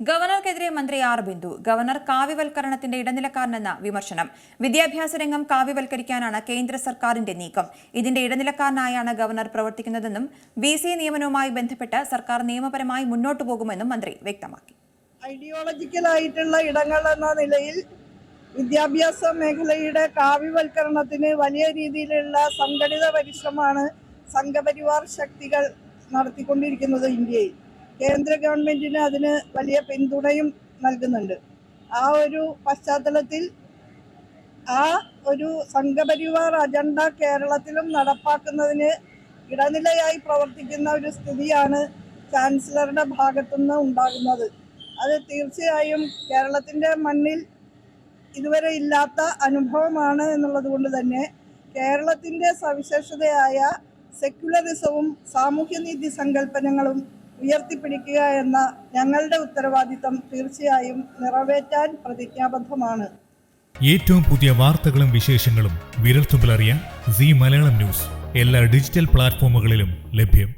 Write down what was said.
ഗവർണർക്കെതിരെ മന്ത്രി R Bindu governor കാവ്യവൽക്കരണത്തിന്റെ ഇടനിലക്കാരനെന്ന വിമർശനം. വിദ്യാഭ്യാസ രംഗം കാവ്യവൽക്കരിക്കാനാണ് കേന്ദ്ര സർക്കാരിന്റെ നീക്കം. ഇതിന്റെ ഇടനിലക്കാരനായാണ് ഗവർണർ പ്രവർത്തിക്കുന്നതെന്നും വി സി നിയമനവുമായി ബന്ധപ്പെട്ട് സർക്കാർ നിയമപരമായി മുന്നോട്ടു പോകുമെന്നും മന്ത്രി വ്യക്തമാക്കി. ഐഡിയോളജിക്കലായിട്ടുള്ള ഇടങ്ങൾ എന്ന നിലയിൽ വിദ്യാഭ്യാസ മേഖലയുടെ കാവ്യവൽക്കരണത്തിന് വലിയ രീതിയിലുള്ള സംഘടിത പരിശ്രമമാണ് സംഘപരിവാർ ശക്തികൾ നടത്തിക്കൊണ്ടിരിക്കുന്നത് ഇന്ത്യയിൽ. കേന്ദ്ര ഗവൺമെന്റിന് അതിന് വലിയ പിന്തുണയും നൽകുന്നുണ്ട്. ആ ഒരു പശ്ചാത്തലത്തിൽ ആ ഒരു സംഘപരിവാർ അജണ്ട കേരളത്തിലും നടപ്പാക്കുന്നതിന് ഇടനിലയായി പ്രവർത്തിക്കുന്ന ഒരു സ്ഥിതിയാണ് ചാൻസലറുടെ ഭാഗത്തുനിന്ന് ഉണ്ടാകുന്നത്. അത് തീർച്ചയായും കേരളത്തിന്റെ മണ്ണിൽ ഇതുവരെ ഇല്ലാത്ത അനുഭവമാണ് എന്നുള്ളത് കൊണ്ട് തന്നെ കേരളത്തിന്റെ സവിശേഷതയായ സെക്യുലറിസവും സാമൂഹ്യനീതി സങ്കല്പനങ്ങളും ഉയർത്തിപ്പിടിക്കുക എന്ന ഞങ്ങളുടെ ഉത്തരവാദിത്തം തീർച്ചയായും നിറവേറ്റാൻ പ്രതിജ്ഞാബദ്ധമാണ്. ഏറ്റവും പുതിയ വാർത്തകളും വിശേഷങ്ങളും വിരൽത്തുമ്പിലറിയാൻ സി മലയാളം ന്യൂസ്. എല്ലാ ഡിജിറ്റൽ പ്ലാറ്റ്ഫോമുകളിലും ലഭ്യം.